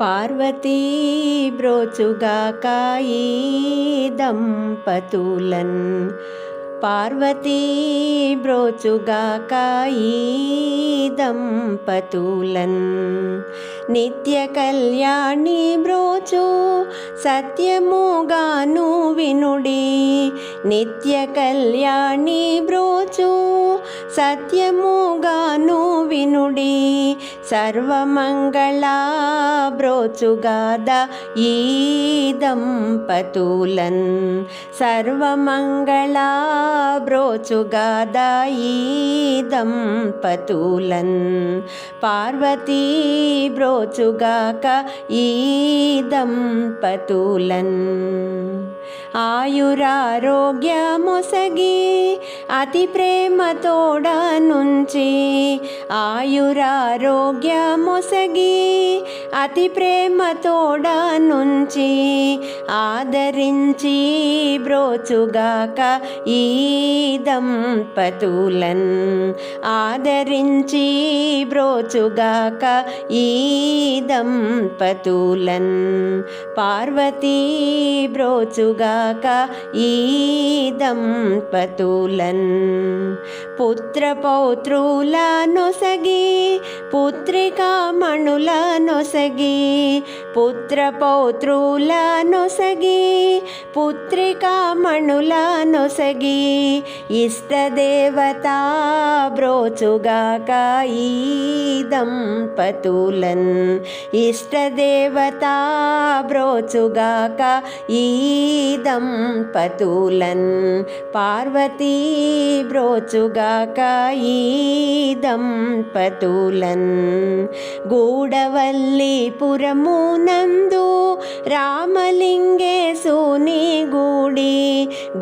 పార్వతీ బ్రోచుగాకాయి దంపతులన్. పార్వతీ బ్రోచుగాకాయి దంపతులన్. నిత్య కళ్యాణి బ్రోచు సత్యముగాను వినుడి. నిత్య కళ్యాణి బ్రోచు సత్యముగాను వినుడి. సర్వమంగళాబ్రోచుగాద ఈ దంపతులన్. సర్వమంగళ ఈ దంపతులన్. పార్వతీ బ్రోచుగాక ఈ దంపతులన్. ఆయురారోగ్యమొసగి అతి ప్రేమతోడ నుంచి ఆయురారోగ్యమొసగి. అతి ప్రేమతోడ నుంచి ఆదరించి బ్రోచుగాక ఈ దంపతులన్ ఆదరించి బ్రోచుగాక ఈ దంపతులన్ పార్వతీ బ్రోచుగాక ఈ దంపతులన్ పుత్ర పౌత్రులను నొసగి పుత్రికా మణుల నొసగి పుత్ర పౌత్రుల నొసగి పుత్రికా మణుల నొసగి ఇష్టదేవత బ్రోచుగాక ఈ దంపతులన్. ఇష్టదేవత బ్రోచుగాక ఈ దంపతులన్. పార్వతీ బ్రోచుగాక ఈ దంపతులన్. గూడవల్లి పురమునందు రామలింగేశుని గూడి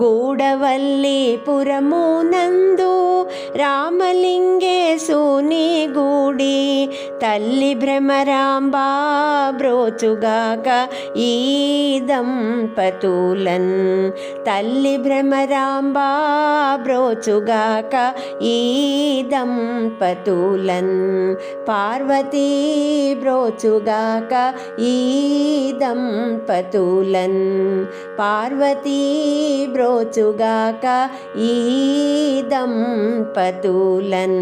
గూడవల్లి పురమునందు రామలింగేశుని గూడి తల్లి భ్రమరాంబా బ్రోచుగాక ఈ దంపతులన్. తల్లి భ్రమరాంబా బ్రోచుగాక ఈ దంపతులన్. పార్వతీ బ్రోచుగాక ఈ దంపతులన్. పార్వతీ బ్రోచుగాక ఈ टूलन्